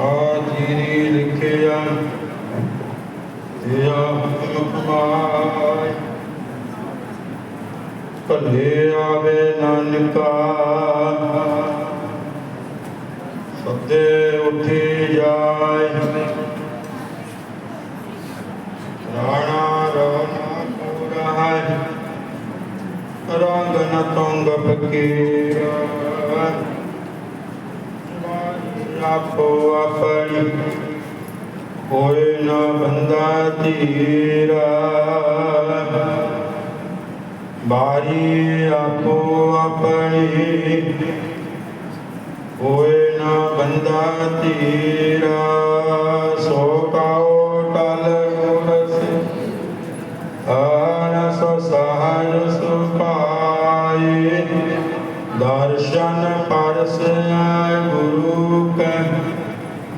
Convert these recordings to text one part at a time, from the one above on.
ਆਜੀਰੀ ਲਿਖਿਆ ਇਹ ਹੁਕਮ ਕਮਾਈ ਭਲੇ ਆਵੇ ਨਾਨਕਾ। ਸਦੇ ਉਠੀ ਜਾਏ। ਰਾਣਾ ਰਵਨਾ ਪੂਰਾ ਹੈ? ਰੰਗ ਨ ਤੁੰਗ ਫਕੀਰਾ। ਆਪੋ ਆਪਣੀ ਹੋਏ ਨਾ ਬੰਦਾ ਧੀਰਾ ਬਾਰੀ ਆਪੋ ਆਪਣੀ ਹੋਏ ਨਾ ਬੰਦਾ ਧੀਰਾ ਸੋ ਕਾਉ ਟਲ ਗੁਰਸ ਆਨ ਸੋ ਸਹਜ ਸੁਪਾਏ ਦਰਸ਼ਨ ਪਰਸ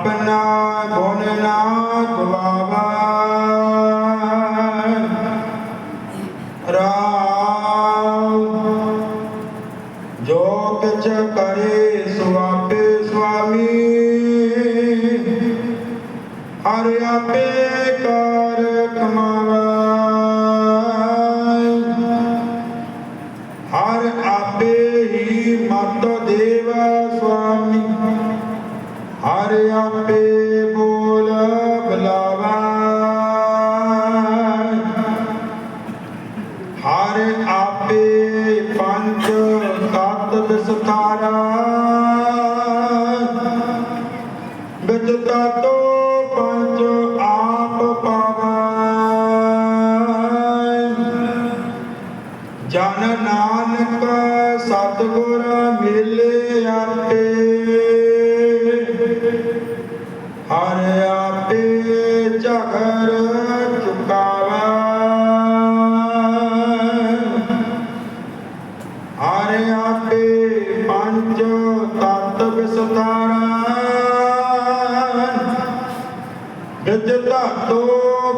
ਆਪਣਾ ਗੁਣ ਨਾ ਗਵਾਵਾ। ਰਾਮ ਜੋ ਕਿਛ ਕਰੇ ਸੁਆਪੇ ਸੁਆਮੀ। ਹਰ ਆਪੇ ਕਰ ਕਮਾਵਾ। ਹਰ ਆਪੇ ਹੀ ਮਤ ਦੇਵਾ ਸੁਆਮੀ। ਹਰ ਆਪੇ ਬੋਲ ਬੁਲਾਵਾ। ਹਰ ਆਪੇ ਪੰਜ ਤਤ ਵਿਸਤਾਰਾ ਵਿੱਚ ਤਤੋ ਹਰ ਆਪੇ ਝਗਰ ਚੁਕਾਵਾ। ਹਰ ਆਪੇ ਪੰਜ ਤਤ ਵਿਸਤਾਰਾ। ਵਿਦ ਧਾਤੋ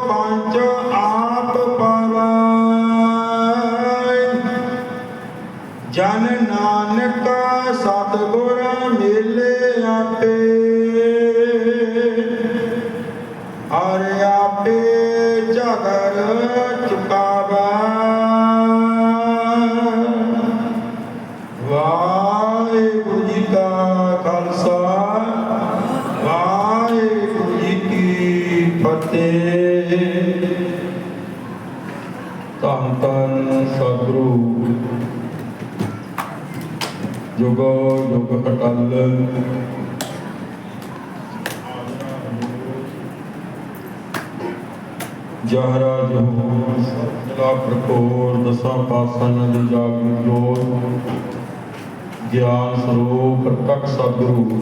ਪੰਜ ਆਪ ਪਾਵਾ। ਜਨ ਨਾਨਕ ਸਤਿਗੁਰ ਮਿਲੇ ਆਪੇ। ਚੁਕਾਵਾ। ਵਾਹਿਗੁਰੂ ਜੀ ਕਾ ਖਾਲਸਾ, ਵਾਹਿਗੁਰੂ ਜੀ ਕੀ ਫਤਿਹ। ਧੰਨ ਧੰਨ ਸਤਿਗੁਰੂ। ਜੁਗੋ ਜੁਗ ਅਟਲ। ਜਹਰਾ ਜਹੂਰ ਸਤਿਲਾ ਪ੍ਰਕੋਰ ਦਸਾਂ ਪਾਸਾਂ ਦੀ ਜਾਗੂ ਜੋਤ, ਗਿਆਨ ਸਰੂਪ ਪ੍ਰਤੱਖ ਸਤਿਗੁਰੂ।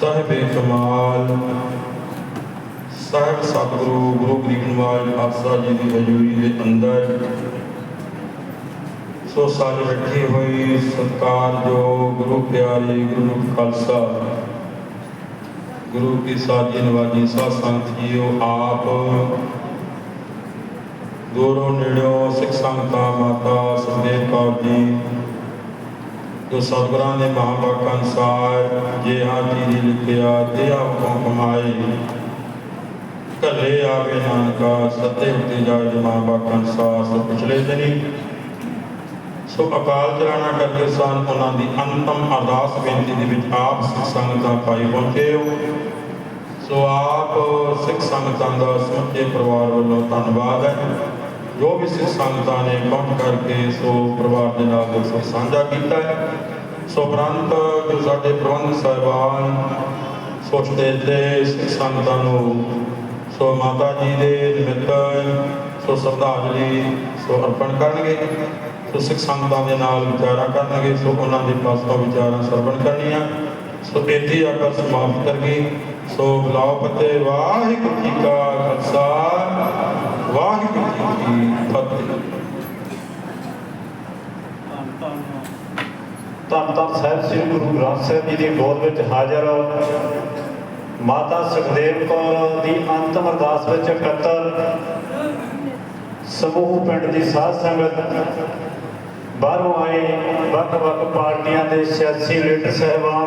ਸਾਹਿਬੇ ਕਮਾਲ, ਸਾਹਿਬ ਸਤਿਗੁਰੂ, ਗੁਰੂ ਗਰੀਬ ਨਿਵਾਜ ਖਾਲਸਾ ਜੀ ਦੀ ਹਜ਼ੂਰੀ ਦੇ ਅੰਦਰ ਸੋ ਸਾਰੇ ਰੱਖੀ ਹੋਈ ਸਤਕਾਰ ਜੋ ਗੁਰੂ ਪਿਆਰੇ ਗੁਰੂ ਖਾਲਸਾ। ਗੁਰੂ ਕੀ ਸਾਜੀ ਨਵਾਜੀ ਸਾਧ ਸੰਗਤ ਜੀਓ ਆਪ। ਦੂਰੋਂ ਨੇੜਿਓਂ ਸਿੱਖ ਸੰਗਤਾਂ, ਮਾਤਾ ਸੁਖਦੇਵ ਕੌਰ ਜੀ, ਜੋ ਸਤਿਗੁਰਾਂ ਦੇ ਮਹਾਂਵਾਕ ਅਨੁਸਾਰ ਜੇ ਹਾਂ ਜੀ ਦੀ ਲਿਖਿਆ ਤੇ ਆਪੋਂ ਕਮਾਏ ਕੱਲੇ ਆਵੇ ਨਾਨਕਾ, ਸਤੇ ਉਤੇ ਜਾਏ ਜਮਾ ਬਾਕਨ ਸਾਸ ਪਿਛਲੇ ਦਿਨੀ ਸੋ ਅਕਾਲ ਚਲਾਣਾ ਕਰਕੇ ਸਨ ਉਹਨਾਂ ਦੀ ਅੰਤਮ ਅਰਦਾਸ ਬੇਨਤੀ ਦੇ ਵਿੱਚ ਆਪ ਸਿੱਖ ਸੰਗਤਾਂ ਪਾਈ ਪਹੁੰਚੇ ਹੋ। ਸੋ ਆਪ ਸਿੱਖ ਸੰਗਤਾਂ ਦਾ ਸਮੁੱਚੇ ਪਰਿਵਾਰ ਵੱਲੋਂ ਧੰਨਵਾਦ ਹੈ। ਜੋ ਵੀ ਸਿੱਖ ਸੰਗਤਾਂ ਨੇ ਪਹੁੰਚ ਕਰਕੇ ਸੋ ਪਰਿਵਾਰ ਦੇ ਨਾਲ ਦੁੱਖ ਸਾਂਝਾ ਕੀਤਾ ਹੈ। ਸੋ ਉਪਰੰਤ ਜੋ ਸਾਡੇ ਪ੍ਰਬੰਧ ਸਾਹਿਬਾਨ ਸੋਚਦੇ ਤੇ ਸਿੱਖ ਸੰਗਤਾਂ ਨੂੰ, ਸੋ ਮਾਤਾ ਜੀ ਦੇ ਨਿਮਿਤ ਸੋ ਸ਼ਰਧਾਂਜਲੀ ਸੋ ਅਰਪਣ ਕਰਨਗੇ, ਸੋ ਸਿੱਖ ਸੰਗਤਾਂ ਦੇ ਨਾਲ ਵਿਚਾਰਾ ਕਰਨਗੇ, ਸੋ ਉਹਨਾਂ ਦੇ ਪਾਸੋਂ ਵਿਚਾਰਾਂ ਸਰਵਣ ਕਰਨੀਆਂ। ਸੋ ਇੱਥੇ ਆਪਾਂ ਸਮਾਪਤ ਕਰੀਏ ਸੋ ਬੁਲਾਓ ਫਤਿਹ ਵਾਹਿਗੁਰੂ ਜੀ ਕਾ ਖਾਲਸਾ, ਵਾਹਿਗੁਰੂ ਜੀ ਕੀ ਫਤਿਹ। ਧੰਨ ਧੰਨ ਸਾਹਿਬ ਸ੍ਰੀ ਗੁਰੂ ਗ੍ਰੰਥ ਸਾਹਿਬ ਜੀ ਦੀ ਗੋਦ ਵਿੱਚ ਹਾਜ਼ਰ ਮਾਤਾ ਸੁਖਦੇਵ ਕੌਰ ਦੀ ਅੰਤਮ ਅਰਦਾਸ ਵਿੱਚ ਇਕੱਤਰ। ਸਮੂਹ ਪਿੰਡ ਦੀ ਸਾਧ ਸੰਗਤ ਬਾਹਰੋਂ ਆਏ ਵੱਖ-ਵੱਖ ਪਾਰਟੀਆਂ ਦੇ ਸਿਆਸੀ ਲੀਡਰ ਸਹਿਬਾਨ